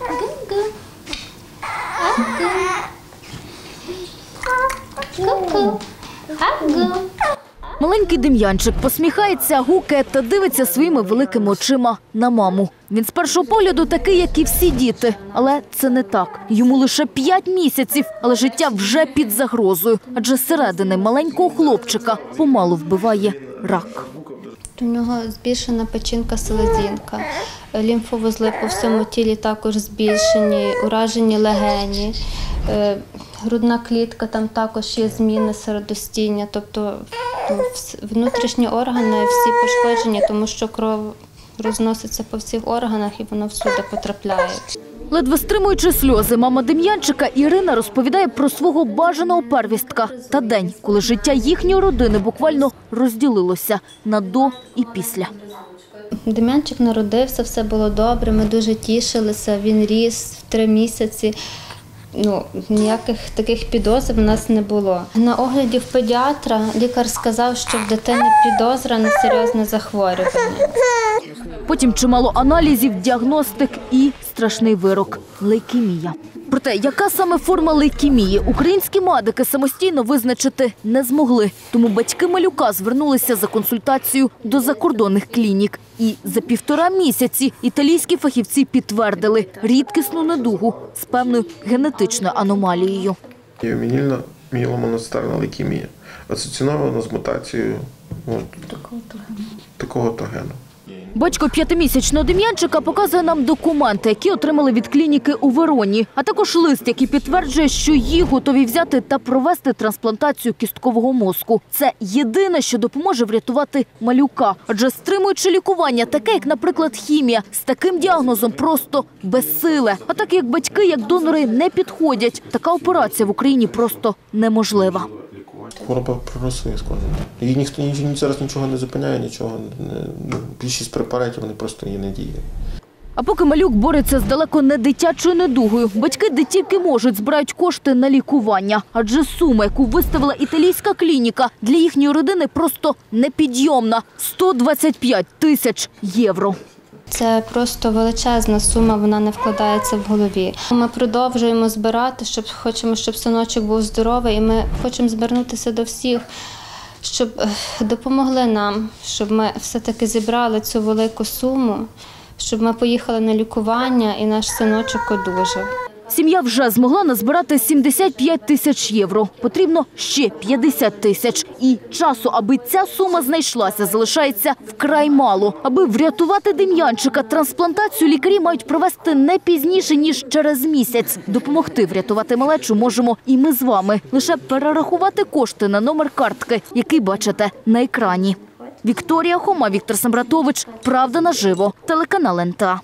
Агу. Ку-ку. Агу. Маленький Дем'янчик посміхається, гукає та дивиться своїми великими очима на маму. Він з першого погляду такий, як і всі діти. Але це не так. Йому лише п'ять місяців, але життя вже під загрозою. Адже зсередини маленького хлопчика помалу вбиває рак. У нього збільшена печінка селезінка, лімфовузли по всьому тілі також збільшені, уражені легені, е, грудна клітка, там також є зміни середостіння, тобто ну, внутрішні органи всі пошкоджені, тому що кров розноситься по всіх органах і воно всюди потрапляє. Ледве стримуючи сльози, мама Дем'янчика Ірина розповідає про свого бажаного первістка та день, коли життя їхньої родини буквально розділилося на до і після. Дем'янчик народився, все було добре, ми дуже тішилися, він ріс в три місяці. Ну, ніяких таких підозр в нас не було. На огляді в педіатра лікар сказав, що в дитини підозра на серйозне захворювання. Потім чимало аналізів, діагностик і страшний вирок лейкемія. Проте, яка саме форма лейкемії, українські медики самостійно визначити не змогли. Тому батьки малюка звернулися за консультацією до закордонних клінік. І за півтора місяці італійські фахівці підтвердили рідкісну недугу з певною генетичною аномалією. Ювенільна міломоностарна лейкемія, асоціована з мутацією такого-то гену. Батько п'ятимісячного Дем'янчика показує нам документи, які отримали від клініки у Вероні, а також лист, який підтверджує, що їх готові взяти та провести трансплантацію кісткового мозку. Це єдине, що допоможе врятувати малюка. Адже стримуючи лікування, таке як, наприклад, хімія, з таким діагнозом просто безсиле. А так як батьки, як донори, не підходять, така операція в Україні просто неможлива. Хвороба з кожним. Її ніхто ні, зараз нічого не зупиняє, нічого не ну, більшість препаратів вони просто її не діють. А поки малюк бореться з далеко не дитячою недугою, батьки де тільки можуть збирають кошти на лікування. Адже сума, яку виставила італійська клініка, для їхньої родини просто непідйомна – 125 тисяч євро. Це просто величезна сума, вона не вкладається в голові. Ми продовжуємо збирати, щоб хочемо, щоб синочок був здоровий, і ми хочемо звернутися до всіх, щоб е, допомогли нам, щоб ми все-таки зібрали цю велику суму, щоб ми поїхали на лікування і наш синочок одужав. Сім'я вже змогла назбирати 75 тисяч євро. Потрібно ще 50 тисяч. І часу, аби ця сума знайшлася, залишається вкрай мало. Аби врятувати Дем'янчика, трансплантацію лікарі мають провести не пізніше, ніж через місяць. Допомогти врятувати малечу можемо і ми з вами. Лише перерахувати кошти на номер картки, який бачите на екрані. Вікторія Хома, Віктор Самбратович. Правда наживо. Телеканал НТА.